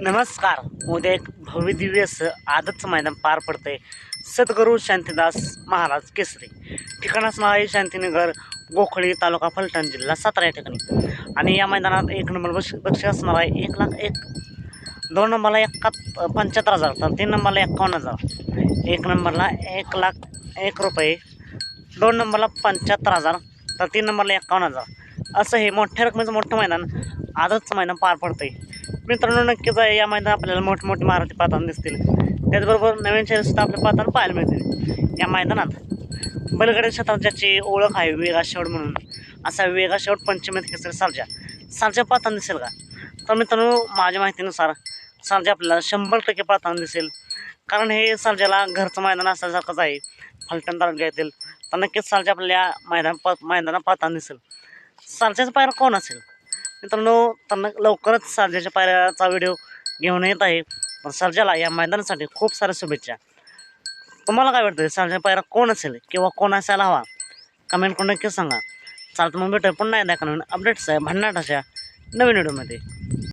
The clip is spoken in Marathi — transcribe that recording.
नमस्कार. उद्या एक भव्यदिव्य असं आदतचं मैदान पार पडतंय. सद्गुरू शांतीदास महाराज केसरी. ठिकाण असणार आहे शांतीनगर गोखळी तालुका फलटण जिल्हा सातारा या ठिकाणी. आणि या मैदानात एक नंबर बक्ष बक्ष असणार आहे एक लाख एक. दोन नंबरला एका पंच्याहत्तर हजार तर तीन नंबरला एकावन्न हजार. एक नंबरला एक लाख एक रुपये. दोन नंबरला पंच्याहत्तर हजार तर तीन नंबरला एकावन्न हजार. असं हे मोठ्या रकमेचं मोठं मैदान आजच मैदान पार पडतं आहे मित्रांनो नक्कीच या मैदान आपल्याला मोठमोठे मराठी पाहताना दिसतील. त्याचबरोबर नवीन शहरसुद्धा आपल्या पाताना पाहायला मिळतील. या मैदानात बलगडे क्षेत्रात ज्याची ओळख आहे वेगा शेवट म्हणून. असा वेगा शेवट पंचमी केसरी सालच्या सारजा पाहताना दिसेल का? तर मित्रांनो माझ्या माहितीनुसार सारजा आपल्याला शंभर टक्के पाहताना दिसेल. कारण हे सारजाला घरचं मैदान असल्यासारखंच आहे. फलटण तालुक्यातील. तर नक्कीच सारजा आपल्या मैदान प मैदानात पाहताना दिसेल. सालच्याचा पायरा कोण असेल? मित्रांनो त्यांना लवकरच सारजाच्या पायऱ्याचा व्हिडिओ घेऊन येत आहे. पण सर्जाला या मैदानासाठी खूप साऱ्या शुभेच्छा. तुम्हाला काय वाटतं? सर्जा पायरा कोण असेल किंवा कोण असायला हवा? कमेंट करून नक्कीच सांगा. चालतं मग भेटूया पुन्हा एकदा. नवीन अपडेट्स आहे भन्नाटाच्या नवीन व्हिडिओमध्ये.